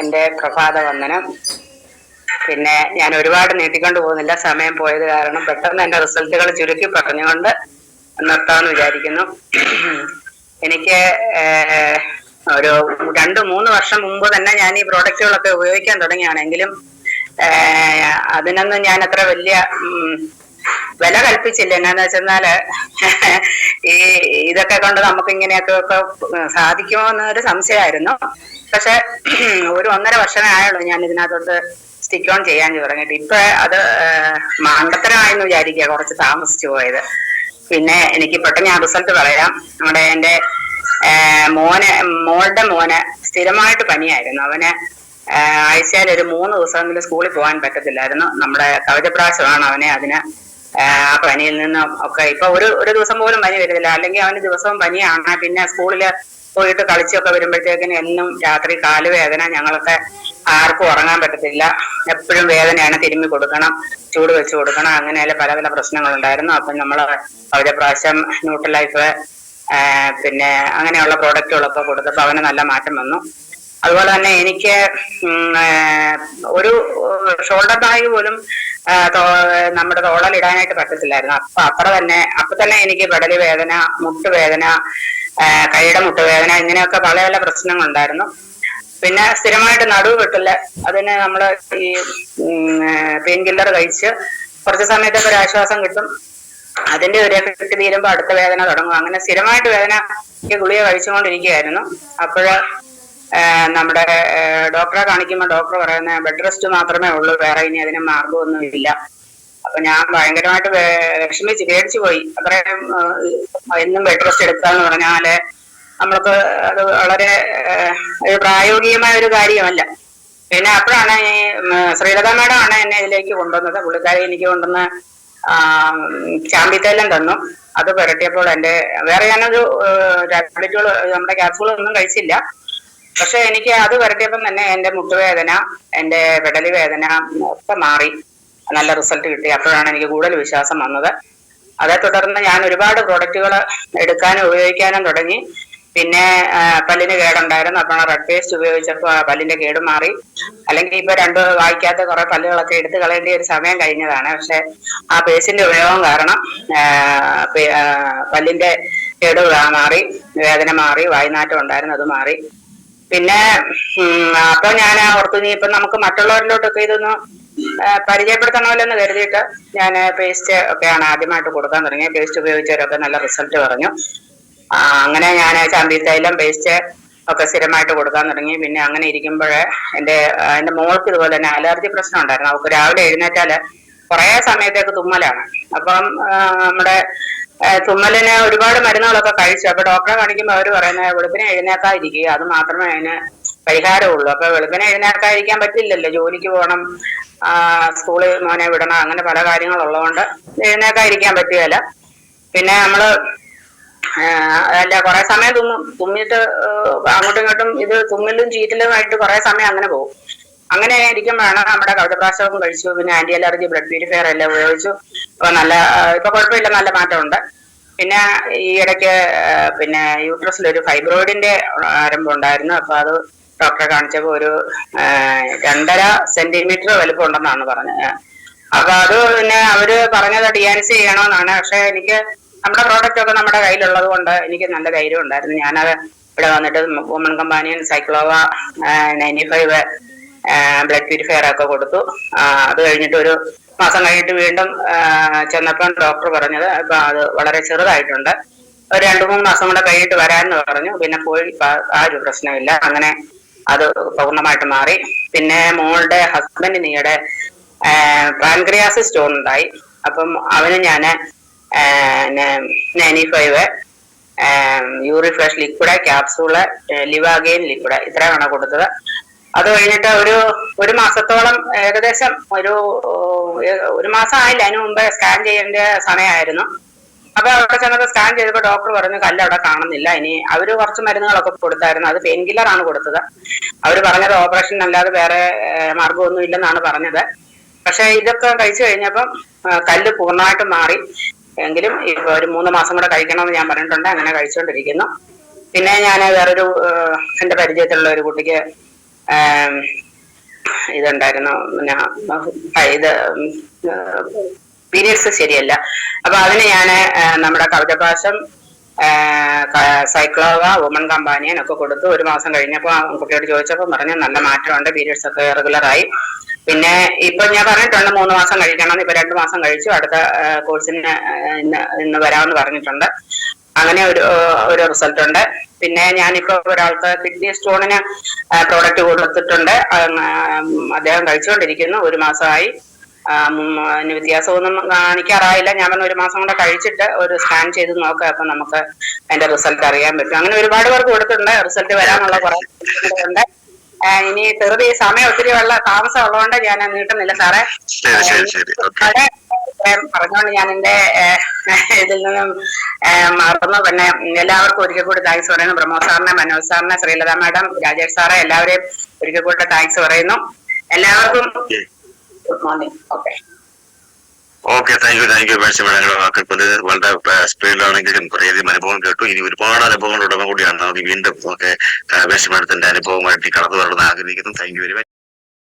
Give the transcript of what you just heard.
എന്റെ പ്രഭാത വന്ദനം. പിന്നെ ഞാൻ ഒരുപാട് നീട്ടിക്കൊണ്ട് പോകുന്നില്ല. സമയം പോയത് കാരണം പെട്ടെന്ന് എന്റെ റിസൾട്ടുകൾ ചുരുക്കി പറഞ്ഞുകൊണ്ട് നിർത്താമെന്ന് വിചാരിക്കുന്നു. എനിക്ക് ഒരു രണ്ട് മൂന്ന് വർഷം മുമ്പ് തന്നെ ഞാൻ ഈ പ്രോഡക്റ്റുകളൊക്കെ ഉപയോഗിക്കാൻ തുടങ്ങിയാണെങ്കിലും അതിനൊന്നും ഞാൻ അത്ര വലിയ വില കൽപ്പിച്ചില്ല. എന്നാന്ന് വെച്ചെന്നാൽ ഈ ഇതൊക്കെ കൊണ്ട് നമുക്ക് ഇങ്ങനെയൊക്കെ ഒക്കെ സാധിക്കുമോ എന്നൊരു സംശയമായിരുന്നു. പക്ഷെ ഒരു ഒന്നര വർഷമേ ആയുള്ളൂ ഞാൻ ഇതിനകത്തോട്ട് സ്റ്റിക്ക് ഓൺ ചെയ്യാൻ തുടങ്ങിയിട്ട്. ഇപ്പൊ അത് മണ്ടത്തരമായെന്ന് വിചാരിക്കുക കുറച്ച് താമസിച്ചു പോയത്. പിന്നെ എനിക്ക് പെട്ടെന്ന് ഞാൻ റിസൾട്ട് പറയാം. നമ്മുടെ എന്റെ മോന് മോളുടെ മോന് സ്ഥിരമായിട്ട് പനിയായിരുന്നു. അവന് ആഴ്ചയിൽ ഒരു മൂന്ന് ദിവസമെങ്കിലും സ്കൂളിൽ പോകാൻ പറ്റത്തില്ലായിരുന്നു. നമ്മുടെ കവചപ്രാശമാണ് അവനെ അതിന് പനിയിൽ നിന്നും ഒക്കെ. ഇപ്പൊ ഒരു ഒരു ദിവസം പോലും പനി വരുന്നില്ല. അല്ലെങ്കിൽ അവന് ദിവസവും പനിയാണ്. പിന്നെ സ്കൂളിൽ പോയിട്ട് കളിച്ചൊക്കെ വരുമ്പോഴത്തേക്കിന് എന്നും രാത്രി കാലുവേദന ഞങ്ങൾക്ക് ആർക്കും ഉറങ്ങാൻ പറ്റത്തില്ല. എപ്പോഴും വേദനയാണ് തിരുമ്മി കൊടുക്കണം ചൂട് വെച്ച് കൊടുക്കണം. അങ്ങനെയുള്ള പല പല പ്രശ്നങ്ങളുണ്ടായിരുന്നു. അപ്പം നമ്മൾ അവരെ പ്രാവശ്യം ന്യൂട്രലൈഫ് പിന്നെ അങ്ങനെയുള്ള പ്രോഡക്റ്റുകളൊക്കെ കൊടുത്തപ്പോൾ അവന് നല്ല മാറ്റം വന്നു. അതുപോലെ തന്നെ എനിക്ക് ഒരു ഷോൾഡർ ബാഗ് പോലും നമ്മുടെ തോളൽ ഇടാനായിട്ട് പറ്റത്തില്ലായിരുന്നു. അപ്പൊ അത്ര തന്നെ അപ്പൊ തന്നെ എനിക്ക് പെടലി വേദന മുട്ടുവേദന കൈയുടെ മുട്ടുവേദന ഇങ്ങനെയൊക്കെ പല പല പ്രശ്നങ്ങളുണ്ടായിരുന്നു. പിന്നെ സ്ഥിരമായിട്ട് നടുവ് വെട്ടില്ല. അതിന് നമ്മൾ ഈ പെയിൻ കില്ലർ കഴിച്ച് കുറച്ച് സമയത്തൊക്കെ ഒരു ആശ്വാസം കിട്ടും. അതിന്റെ ഒരു എഫക്ട് തീരുമ്പോ അടുത്ത വേദന തുടങ്ങും. അങ്ങനെ സ്ഥിരമായിട്ട് വേദന ഗുളിക കഴിച്ചുകൊണ്ടിരിക്കുകയായിരുന്നു. അപ്പോഴ് നമ്മുടെ ഡോക്ടറെ കാണിക്കുമ്പോൾ ഡോക്ടർ പറയുന്ന ബെഡ് റെസ്റ്റ് മാത്രമേ ഉള്ളൂ വേറെ ഇനി അതിന് മാർഗമൊന്നും ഇല്ല അപ്പൊ ഞാൻ ഭയങ്കരമായിട്ട് വിഷമിച്ച് പേടിച്ചു പോയി. അത്രയും എന്നും ബെഡ് റെസ്റ്റ് എടുക്കാന്ന് പറഞ്ഞാൽ നമ്മൾക്ക് അത് വളരെ ഒരു പ്രായോഗികമായ ഒരു കാര്യമല്ല. പിന്നെ അപ്പോഴാണ് ഈ ശ്രീലത മേഡം ആണ് എന്നെ ഇതിലേക്ക് കൊണ്ടുവന്നത്. പുള്ളിക്കാരി എനിക്ക് കൊണ്ടുവന്ന് ചാമ്പിത്തേലം തന്നു. അത് പുരട്ടിയപ്പോൾ എന്റെ വേറെ ഞാനൊരു ടാബ്ലറ്റുകൾ നമ്മുടെ ക്യാപ്സൂളൊന്നും കഴിച്ചില്ല. പക്ഷെ എനിക്ക് അത് വരട്ടിയപ്പം തന്നെ എന്റെ മുട്ടുവേദന എന്റെ വിടലി വേദന ഒക്കെ മാറി. നല്ല റിസൾട്ട് കിട്ടി. അപ്പോഴാണ് എനിക്ക് കൂടുതൽ വിശ്വാസം വന്നത്. അതേ തുടർന്ന് ഞാൻ ഒരുപാട് പ്രോഡക്റ്റുകൾ എടുക്കാനും ഉപയോഗിക്കാനും തുടങ്ങി. പിന്നെ പല്ലിന് കേടുണ്ടായിരുന്നു. അപ്പോൾ റെഡ് പേസ്റ്റ് ഉപയോഗിച്ചപ്പോൾ പല്ലിന്റെ കേട് മാറി. അല്ലെങ്കിൽ ഇപ്പൊ രണ്ട് വായിക്കാത്ത കുറെ പല്ലുകളൊക്കെ എടുത്തു കളയേണ്ട ഒരു സമയം കഴിഞ്ഞതാണ്. പക്ഷെ ആ പേസ്റ്റിന്റെ ഉപയോഗം കാരണം പല്ലിന്റെ കേട് മാറി വേദന മാറി വായ്നാറ്റം ഉണ്ടായിരുന്നു അത് മാറി. പിന്നെ അപ്പൊ ഞാൻ ഓർത്തു നീ ഇപ്പൊ നമുക്ക് മറ്റുള്ളവരിലോട്ടൊക്കെ ഇതൊന്ന് പരിചയപ്പെടുത്തണമല്ലോ എന്ന് കരുതിയിട്ട് ഞാൻ പേസ്റ്റ് ഒക്കെയാണ് ആദ്യമായിട്ട് കൊടുക്കാൻ തുടങ്ങിയത് പേസ്റ്റ് ഉപയോഗിച്ചവരൊക്കെ നല്ല റിസൾട്ട് പറഞ്ഞു. അങ്ങനെ ഞാൻ ചാമ്പി തൈലം പേസ്റ്റ് ഒക്കെ സ്ഥിരമായിട്ട് കൊടുക്കാൻ തുടങ്ങി. പിന്നെ അങ്ങനെ ഇരിക്കുമ്പോഴേ എന്റെ എന്റെ എന്റെ മോൾക്ക് ഇതുപോലെ തന്നെ അലർജി പ്രശ്നം ഉണ്ടായിരുന്നു. അവൾക്ക് രാവിലെ എഴുന്നേറ്റാൽ കുറെ സമയത്തേക്ക് തുമ്മലാണ്. അപ്പം നമ്മുടെ തുമ്മലിന് ഒരുപാട് മരുന്നുകളൊക്കെ കഴിച്ചു. അപ്പൊ ഡോക്ടറെ കാണിക്കുമ്പോൾ അവർ പറയുന്നത് വെളുപ്പിനെ എഴുന്നേക്കാതിരിക്കുക അത് മാത്രമേ അതിന് പരിഹാരമുള്ളൂ. അപ്പൊ വെളുപ്പിനെ എഴുന്നേക്കാതിരിക്കാൻ പറ്റില്ലല്ലോ. ജോലിക്ക് പോകണം സ്കൂളിൽ മോനെ വിടണം അങ്ങനെ പല കാര്യങ്ങളുള്ളതുകൊണ്ട് എഴുന്നേക്കാതിരിക്കാൻ പറ്റുകയില്ല. പിന്നെ നമ്മൾ അല്ല കുറെ സമയം തുമ്മും തുമ്മിയിട്ട് ആഹ് അങ്ങോട്ടും ഇങ്ങോട്ടും ഇത് തുമ്മലും ചീറ്റലുമായിട്ട് കുറെ സമയം അങ്ങനെ പോകും. അങ്ങനെ ഇരിക്കുമ്പോഴാണ് നമ്മുടെ കവിതപ്രാശവും കഴിച്ചു. പിന്നെ ആന്റി അലർജി ബ്ലഡ് പ്യൂരിഫയർ എല്ലാം ഉപയോഗിച്ചു. അപ്പൊ നല്ല ഇപ്പൊ കുഴപ്പമില്ല നല്ല മാറ്റമുണ്ട്. പിന്നെ ഈ ഇടയ്ക്ക് പിന്നെ യൂട്രസിൽ ഒരു ഫൈബ്രോയിഡിന്റെ ആരംഭം ഉണ്ടായിരുന്നു. അപ്പൊ അത് ഡോക്ടറെ കാണിച്ചപ്പോൾ ഒരു രണ്ടര സെന്റിമീറ്റർ വലിപ്പം ഉണ്ടെന്നാണ് പറഞ്ഞത്. അപ്പൊ അത് പിന്നെ അവർ പറഞ്ഞത് ഡിയാൻസ് ചെയ്യണമെന്നാണ് പക്ഷെ എനിക്ക് നമ്മുടെ പ്രോഡക്റ്റ് ഒക്കെ നമ്മുടെ കയ്യിലുള്ളത് കൊണ്ട് എനിക്ക് നല്ല ധൈര്യം ഉണ്ടായിരുന്നു. ഞാനത് ഇവിടെ വന്നിട്ട് വുമൺ കമ്പാനിയൻ സൈക്ലോവ നയന്റി ഫൈവ് ബ്ലഡ് പ്യൂരിഫയർ ഒക്കെ കൊടുത്തു. അത് കഴിഞ്ഞിട്ട് ഒരു മാസം കഴിഞ്ഞിട്ട് വീണ്ടും ചെന്നപ്പോൾ ചെന്നപ്പം ഡോക്ടർ പറഞ്ഞത് ഇപ്പൊ അത് വളരെ ചെറുതായിട്ടുണ്ട്. ഒരു രണ്ടു മൂന്ന് മാസം കൂടെ കഴിഞ്ഞിട്ട് വരാമെന്ന് പറഞ്ഞു. പിന്നെ പോയി ആ ഒരു പ്രശ്നമില്ല. അങ്ങനെ അത് പൂർണമായിട്ട് മാറി. പിന്നെ മോളുടെ ഹസ്ബൻഡ് നീയുടെ പാൻക്രിയാസ് സ്റ്റോൺ ഉണ്ടായി അപ്പം അവന് ഞാൻ നൈനി ഫൈവ് യൂറി ഫ്ലഷ് ലിക്വിഡ് ക്യാപ്സൂൾ ലിവാഗെയിൻ ലിക്വിഡ് ഇത്രയാണ് കൊടുത്തത്. അത് കഴിഞ്ഞിട്ട് ഒരു ഒരു മാസത്തോളം ഏകദേശം ഒരു ഒരു മാസം ആയില്ല. അതിനു മുമ്പ് സ്കാൻ ചെയ്യേണ്ട സമയമായിരുന്നു. അപ്പൊ അവിടെ ചെന്നപ്പോ സ്കാൻ ചെയ്തപ്പോ ഡോക്ടർ പറഞ്ഞു കല്ല് അവിടെ കാണുന്നില്ല. ഇനി അവർ കുറച്ച് മരുന്നുകളൊക്കെ കൊടുത്തായിരുന്നു. അത് പെയിൻ കില്ലർ ആണ് കൊടുത്തത്. അവർ പറഞ്ഞത് ഓപ്പറേഷൻ അല്ലാതെ വേറെ മാർഗമൊന്നും ഇല്ലെന്നാണ് പറഞ്ഞത്. പക്ഷെ ഇതൊക്കെ കഴിച്ചു കഴിഞ്ഞപ്പം കല്ല് പൂർണമായിട്ട് മാറി. എങ്കിലും ഇപ്പൊ ഒരു മൂന്ന് മാസം കൂടെ കഴിക്കണമെന്ന് ഞാൻ പറഞ്ഞിട്ടുണ്ട്. അങ്ങനെ കഴിച്ചുകൊണ്ടിരിക്കുന്നു പിന്നെ ഞാൻ വേറൊരു എന്റെ പരിചയത്തിലുള്ള ഒരു കുട്ടിക്ക് ഇതുണ്ടായിരുന്നു. പിന്നെ ഇത് പീരിയഡ്സ് ശരിയല്ല. അപ്പൊ അതിന് ഞാൻ നമ്മുടെ കവചപാശം സൈക്ലോവ വുമൺ കമ്പാനിയൻ ഒക്കെ കൊടുത്തു ഒരു മാസം കഴിഞ്ഞപ്പോൾ കുട്ടിയോട് ചോദിച്ചപ്പോൾ പറഞ്ഞു നല്ല മാറ്റമുണ്ട് പീരിയഡ്സ് ഒക്കെ റെഗുലർ ആയി പിന്നെ ഇപ്പൊ ഞാൻ പറഞ്ഞിട്ടുണ്ട് മൂന്ന് മാസം കഴിക്കണം ഇപ്പൊ രണ്ടു മാസം കഴിച്ചു അടുത്ത കോഴ്സിന് ഇന്ന് ഇന്ന് വരാമെന്ന് പറഞ്ഞിട്ടുണ്ട്. അങ്ങനെ ഒരു ഒരു റിസൾട്ട് ഉണ്ട്. പിന്നെ ഞാനിപ്പോ ഒരാൾക്ക് കിഡ്നി സ്റ്റോണിന് പ്രോഡക്റ്റ് കൊടുത്തിട്ടുണ്ട്. അദ്ദേഹം കഴിച്ചുകൊണ്ടിരിക്കുന്നു. ഒരു മാസമായി. വ്യത്യാസമൊന്നും കാണിക്കാറായില്ല. ഞാൻ പറഞ്ഞു ഒരു മാസം കൂടെ കഴിച്ചിട്ട് ഒരു സ്കാൻ ചെയ്ത് നോക്കാം. അപ്പൊ നമുക്ക് അതിന്റെ റിസൾട്ട് അറിയാൻ പറ്റും. അങ്ങനെ ഒരുപാട് പേർക്ക് കൊടുത്തിട്ടുണ്ട്. റിസൾട്ട് വരാനുള്ള കുറെ ഉണ്ട്. ഇനി തെറുതി സമയം ഒത്തിരി ഉള്ള താമസം ഉള്ളതുകൊണ്ട് ഞാൻ നീട്ടുന്നില്ല സാറേ ഏം, പറഞ്ഞുകൊണ്ട് ഞാൻ എന്റെ ഇതിൽ നിന്നും മറന്നു. പിന്നെ എല്ലാവർക്കും ഒരിക്കൽ കൂടി താങ്ക്സ് പറയുന്നു. പ്രമോദ് സാറിനെ മനോജ് സാറിനെ ശ്രീലത മാഡം രാജേഷ് സാറെ എല്ലാവരെയും ഒരിക്കൽ കൂടി താങ്ക്സ് പറയുന്നു. എല്ലാവർക്കും good morning okay okay thank you thank you Mercy മേഡങ്ങളുടെ വാക്കുകൾ വളരെ സ്പീഡിലാണെങ്കിലും കുറേയധികം അനുഭവം കേട്ടു. ഇനി ഒരുപാട് അനുഭവങ്ങൾ ഉടമ കൂടിയാണ് നമുക്ക് വീണ്ടും ഒക്കെ മേഡത്തിന്റെ അനുഭവമായിട്ട് കടന്നു വരണമെന്ന് ആഗ്രഹിക്കുന്നു. Thank you very much